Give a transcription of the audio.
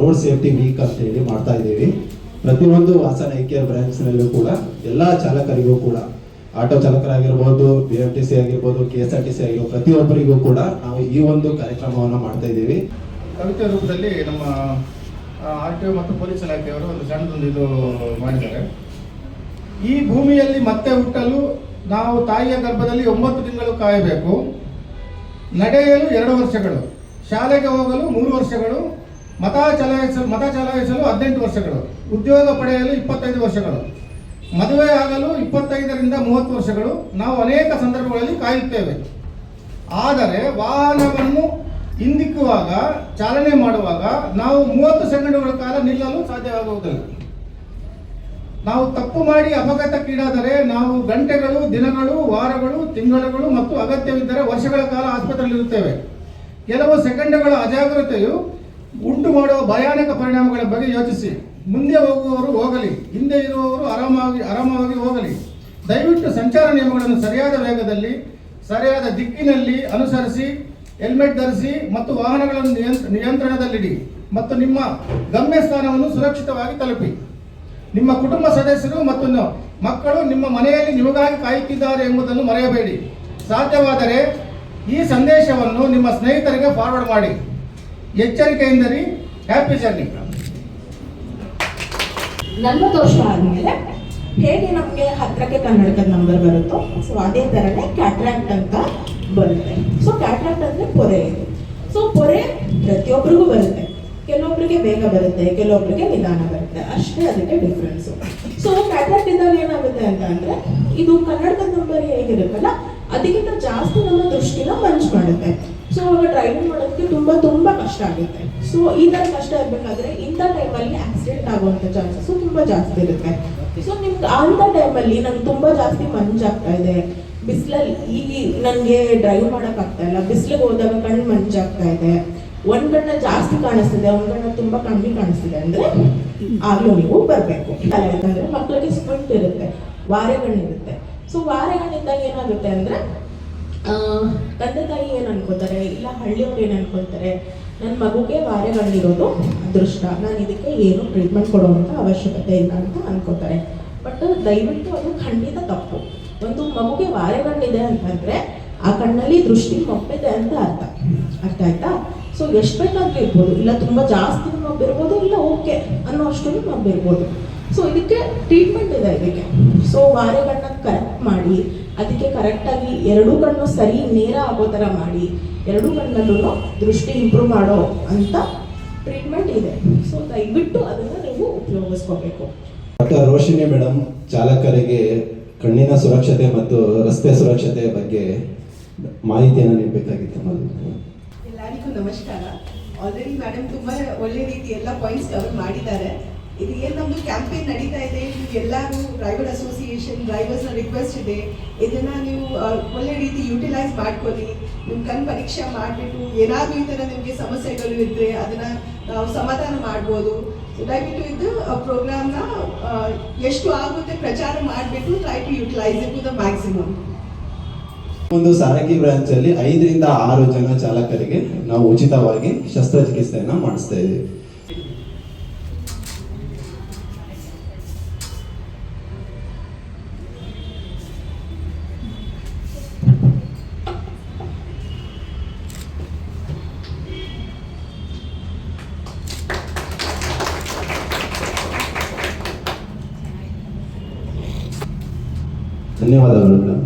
Road safety weak ಅಂತ ಹೇಳಿ ಮಾಡ್ತಾ ಇದ್ದೀವಿ. ಪ್ರತಿಯೊಂದು ಹಾಸನ ಐ ಕೇರ್ ಬ್ರಾಂಚ್ನಲ್ಲೂ ಕೂಡ ಎಲ್ಲ ಚಾಲಕರಿಗೂ ಕೂಡ, ಆಟೋ ಚಾಲಕರಾಗಿರ್ಬೋದು ಬಿ ಎಫ್ ಟಿ ಸಿ ಆಗಿರ್ಬೋದು K S R T C ಆಗಿರ್ಬೋದು ಪ್ರತಿಯೊಬ್ಬರಿಗೂ ಕೂಡ ನಾವು ಈ ಒಂದು ಕಾರ್ಯಕ್ರಮವನ್ನು ಮಾಡ್ತಾ ಇದ್ದೀವಿ. ಕವಿತೆ ರೂಪದಲ್ಲಿ ನಮ್ಮ ಆರ್ ಟಿ ಒ ಮತ್ತು ಪೊಲೀಸ್ ಇಲಾಖೆಯವರು ಒಂದು ಸಣ್ಣದೊಂದು ಇದು ಮಾಡಿದ್ದಾರೆ. ಈ ಭೂಮಿಯಲ್ಲಿ ಮತ್ತೆ ಹುಟ್ಟಲು ನಾವು ತಾಯಿಯ ಗರ್ಭದಲ್ಲಿ ಒಂಬತ್ತು ತಿಂಗಳು ಕಾಯಬೇಕು. ನಡೆಯಲು ಎರಡು ವರ್ಷಗಳು. ಶಾಲೆಗೆ ಹೋಗಲು ಮೂರು ವರ್ಷಗಳು. ಮತ ಚಲಾಯಿಸಲು ಮತ ಚಲಾಯಿಸಲು ಹದಿನೆಂಟು ವರ್ಷಗಳು. ಉದ್ಯೋಗ ಪಡೆಯಲು ಇಪ್ಪತ್ತೈದು ವರ್ಷಗಳು. ಮದುವೆ ಆಗಲು ಇಪ್ಪತ್ತೈದರಿಂದ ಮೂವತ್ತು ವರ್ಷಗಳು. ನಾವು ಅನೇಕ ಸಂದರ್ಭಗಳಲ್ಲಿ ಕಾಯುತ್ತೇವೆ. ಆದರೆ ವಾಹನವನ್ನು ಹಿಂದಿಕ್ಕುವಾಗ, ಚಾಲನೆ ಮಾಡುವಾಗ ನಾವು ಮೂವತ್ತು ಸೆಕೆಂಡುಗಳ ಕಾಲ ನಿಲ್ಲಲು ಸಾಧ್ಯವಾಗುವುದಿಲ್ಲ. ನಾವು ತಪ್ಪು ಮಾಡಿ ಅಪಘಾತಕ್ಕೀಡಾದರೆ ನಾವು ಗಂಟೆಗಳು, ದಿನಗಳು, ವಾರಗಳು, ತಿಂಗಳುಗಳು ಮತ್ತು ಅಗತ್ಯವಿದ್ದರೆ ವರ್ಷಗಳ ಕಾಲ ಆಸ್ಪತ್ರೆಯಲ್ಲಿರುತ್ತೇವೆ. ಕೆಲವು ಸೆಕೆಂಡುಗಳ ಅಜಾಗ್ರತೆಯು ಉಂಟು ಮಾಡುವ ಭಯಾನಕ ಪರಿಣಾಮಗಳ ಬಗ್ಗೆ ಯೋಚಿಸಿ. ಮುಂದೆ ಹೋಗುವವರು ಹೋಗಲಿ, ಹಿಂದೆ ಇರುವವರು ಆರಾಮಾಗಿ ಆರಾಮವಾಗಿ ಹೋಗಲಿ. ದಯವಿಟ್ಟು ಸಂಚಾರ ನಿಯಮಗಳನ್ನು ಸರಿಯಾದ ವೇಗದಲ್ಲಿ, ಸರಿಯಾದ ದಿಕ್ಕಿನಲ್ಲಿ ಅನುಸರಿಸಿ, ಹೆಲ್ಮೆಟ್ ಧರಿಸಿ ಮತ್ತು ವಾಹನಗಳನ್ನು ನಿಯಂತ್ರ- ನಿಯಂತ್ರಣದಲ್ಲಿಡಿ ಮತ್ತು ನಿಮ್ಮ ಗಮ್ಯಸ್ಥಾನವನ್ನು ಸುರಕ್ಷಿತವಾಗಿ ತಲುಪಿ. ನಿಮ್ಮ ಕುಟುಂಬ ಸದಸ್ಯರು ಮತ್ತು ಮಕ್ಕಳು ನಿಮ್ಮ ಮನೆಯಲ್ಲಿ ನಿಮಗಾಗಿ ಕಾಯುತ್ತಿದ್ದಾರೆ ಎಂಬುದನ್ನು ಮರೆಯಬೇಡಿ. ಸಾಧ್ಯವಾದರೆ ಈ ಸಂದೇಶವನ್ನು ನಿಮ್ಮ ಸ್ನೇಹಿತರಿಗೆ ಫಾರ್ವರ್ಡ್ ಮಾಡಿ. ಎಚ್ಚರಿಕೆಯಿಂದರಿ ಹ್ಯಾಪಿ ಜರ್ನಿ ನನ್ನ ದೋಷ ಆದಮೇಲೆ ಹೇಗೆ ನಮಗೆ ಹತ್ರಕ್ಕೆ ಕನ್ನಡಕದ ನಂಬರ್ ಬರುತ್ತೋ ಸೊ ಅದೇ ಥರನೇ ಕ್ಯಾಟ್ರಾಕ್ಟ್ ಅಂತ ಬರುತ್ತೆ. ಸೊ ಕ್ಯಾಟ್ರಾಕ್ಟ್ ಅಂದರೆ ಪೊರೆ. ಇದೆ ಸೊ ಪೊರೆ ಪ್ರತಿಯೊಬ್ಬರಿಗೂ ಬರುತ್ತೆ. ಕೆಲವೊಬ್ಬರಿಗೆ ಬೇಗ ಬರುತ್ತೆ ಕೆಲವೊಬ್ಬರಿಗೆ ನಿಧಾನ ಬರುತ್ತೆ. ಅಷ್ಟೇ ಅದಕ್ಕೆ ಡಿಫ್ರೆನ್ಸು ಸೊ ಕ್ಯಾಟ್ರಾಕ್ಟ್ ಇದ್ದಾಗ ಏನಾಗುತ್ತೆ ಅಂತ ಅಂದರೆ, ಇದು ಕನ್ನಡಕದ ನಂಬರ್ ಹೇಗಿರುತ್ತಲ್ಲ, ಅದಕ್ಕಿಂತ ಜಾಸ್ತಿ ನಮ್ಮ ದೃಷ್ಟಿನ ಮಂಚ್ ಮಾಡುತ್ತೆ. ಸೊ ಅವಾಗ ಡ್ರೈವಿಂಗ್ ಮಾಡೋದಕ್ಕೆ ತುಂಬ ತುಂಬ ಆಗುತ್ತೆ. ಸೊ ಈ ಥರ ಕಷ್ಟ ಇರಬೇಕಾದ್ರೆ ಇಂಥ ಟೈಮಲ್ಲಿ ಆಕ್ಸಿಡೆಂಟ್ ಆಗುವಂಥ ಚಾನ್ಸಸ್ ತುಂಬ ಜಾಸ್ತಿ ಇರುತ್ತೆ. ಸೊ ನಿಮ್ಗೆ ಅಂಥ ಟೈಮಲ್ಲಿ ನಂಗೆ ತುಂಬ ಜಾಸ್ತಿ ಮಂಜಾಗ್ತಾ ಇದೆ. ಬಿಸಿಲಲ್ಲಿ ಇಲ್ಲಿ ನನಗೆ ಡ್ರೈವ್ ಮಾಡೋಕ್ಕಾಗ್ತಾ ಇಲ್ಲ. ಬಿಸಿಲಿಗೆ ಹೋದಾಗ ಕಣ್ಣು ಮಂಜಾಗ್ತಾ ಇದೆ. ಒಂದ್ ಕಣ್ಣ ಜಾಸ್ತಿ ಕಾಣಿಸ್ತಿದೆ, ಒಂದು ಕಣ್ಣ ತುಂಬಾ ಕಮ್ಮಿ ಕಾಣಿಸ್ತಿದೆ ಅಂದ್ರೆ ಆಗ್ಲೂ ನೀವು ಬರಬೇಕು. ಯಾಕಂದ್ರೆ ಮಕ್ಕಳಿಗೆ ಸ್ಪ್ರಿಂಟ್ ಇರುತ್ತೆ ವಾರೆಗಳಿರುತ್ತೆ ಸೊ ವಾರೆಗಳಿದ್ದಾಗ ಏನಾಗುತ್ತೆ ಅಂದ್ರೆ ತಂದೆ ತಾಯಿ ಏನು ಅನ್ಕೋತಾರೆ, ಇಲ್ಲ ಹಳ್ಳಿಯವ್ರು ಏನು ಅನ್ಕೊಳ್ತಾರೆ ನನ್ನ ಮಗುಗೆ ವಾರೆಗಣ್ಣಿರೋದು ಅದೃಷ್ಟ. ನಾನು ಇದಕ್ಕೆ ಏನು ಟ್ರೀಟ್ಮೆಂಟ್ ಕೊಡುವಂಥ ಅವಶ್ಯಕತೆ ಇಲ್ಲ ಅಂತ ಅನ್ಕೋತಾರೆ. ಬಟ್ ದಯವಿಟ್ಟು ಅದು ಖಂಡಿತ ತಪ್ಪು. ಒಂದು ಮಗುಗೆ ವಾರೆಗಣ್ಣಿದೆ ಅಂತಂದ್ರೆ ಆ ಕಣ್ಣಲ್ಲಿ ದೃಷ್ಟಿ ಮಪ್ಪಿದೆ ಅಂತ ಅರ್ಥ. ಅರ್ಥ ಆಯ್ತಾ? ಸೊ ಎಷ್ಟು ಬೇಕಾದ್ರೂ ಇರ್ಬೋದು. ಇಲ್ಲ ತುಂಬ ಜಾಸ್ತಿ ಮಬ್ಬಿರ್ಬೋದು ಇಲ್ಲ ಓಕೆ ಅನ್ನೋ ಅಷ್ಟು ಮಬ್ಬಿರ್ಬೋದು ಸೊ ಇದಕ್ಕೆ ಟ್ರೀಟ್ಮೆಂಟ್ ಇದೆ ಇದಕ್ಕೆ. ಸೊ ವಾರೆಗಳನ್ನ ಕರೆಕ್ಟ್ ಮಾಡಿ ಅದಕ್ಕೆ ಕರೆಕ್ಟಾಗಿ ಎರಡೂ ಕಣ್ಣು ಸರಿ ನೇರ ಆಗೋ ಥರ ಮಾಡಿ ಎರಡೂ ಕಣ್ಣಲ್ಲೂ ದೃಷ್ಟಿ ಇಂಪ್ರೂವ್ ಮಾಡೋ ಅಂತ ಟ್ರೀಟ್ಮೆಂಟ್ ಇದೆ. ಸೊ ದಯವಿಟ್ಟು ಅದನ್ನು ನೀವು ಉಪಯೋಗಿಸ್ಕೋಬೇಕು. ಡಾಕ್ಟರ್ ರೋಶಿನಿ ಮೇಡಮ್ ಚಾಲಕರಿಗೆ ಕಣ್ಣಿನ ಸುರಕ್ಷತೆ ಮತ್ತು ರಸ್ತೆ ಸುರಕ್ಷತೆ ಬಗ್ಗೆ ಮಾಹಿತಿಯನ್ನು ನೀಡಬೇಕಾಗಿತ್ತು ಎಲ್ಲರಿಗೂ ನಮಸ್ಕಾರ. ಆಲ್ರೆಡಿ ಮೇಡಮ್ ತುಂಬಾ ಒಳ್ಳೆ ರೀತಿ ಎಲ್ಲ ಪಾಯಿಂಟ್ಸ್ ಕವರ್ ಮಾಡಿದ್ದಾರೆ. ಇದು ಏನು ನಮ್ಮದು ಕ್ಯಾಂಪೇನ್ ನಡೀತಾ ಇದೆ, ಇದು ಎಲ್ಲರೂ ಡ್ರೈವರ್ ಅಸೋಸಿಯೇಷನ್ ಡ್ರೈವರ್ಸ್ನ ರಿಕ್ವೆಸ್ಟ್ ಇದೆ. ಇದನ್ನ ನೀವು ಒಳ್ಳೆ ರೀತಿ ಯುಟಿಲೈಸ್ ಮಾಡ್ಕೊಳ್ಳಿ. ನಿಮ್ಮ ಕಣ್ ಪರೀಕ್ಷೆ ಮಾಡಿಬಿಟ್ಟು ಏನಾದರೂ ಈ ಥರ ನಿಮಗೆ ಸಮಸ್ಯೆಗಳು ಇದ್ದರೆ ಅದನ್ನು ನಾವು ಸಮಾಧಾನ ಮಾಡ್ಬೋದು. ದಯವಿಟ್ಟು ಇದು ಪ್ರೋಗ್ರಾಮ್ನ ಎಷ್ಟು ಆಗುತ್ತೆ ಪ್ರಚಾರ ಮಾಡಿಬಿಟ್ಟು try to utilise it to the maximum ಒಂದು ಸಾರಗಿ ಬ್ರಾಂಚ್ ಅಲ್ಲಿ ಐದರಿಂದ ಆರು ಜನ ಚಾಲಕರಿಗೆ ನಾವು ಉಚಿತವಾಗಿ ಶಸ್ತ್ರಚಿಕಿತ್ಸೆಯನ್ನು ಮಾಡಿಸ್ತಾ ಇದ್ದೀವಿ. ಧನ್ಯವಾದಗಳು ಮೇಡಮ್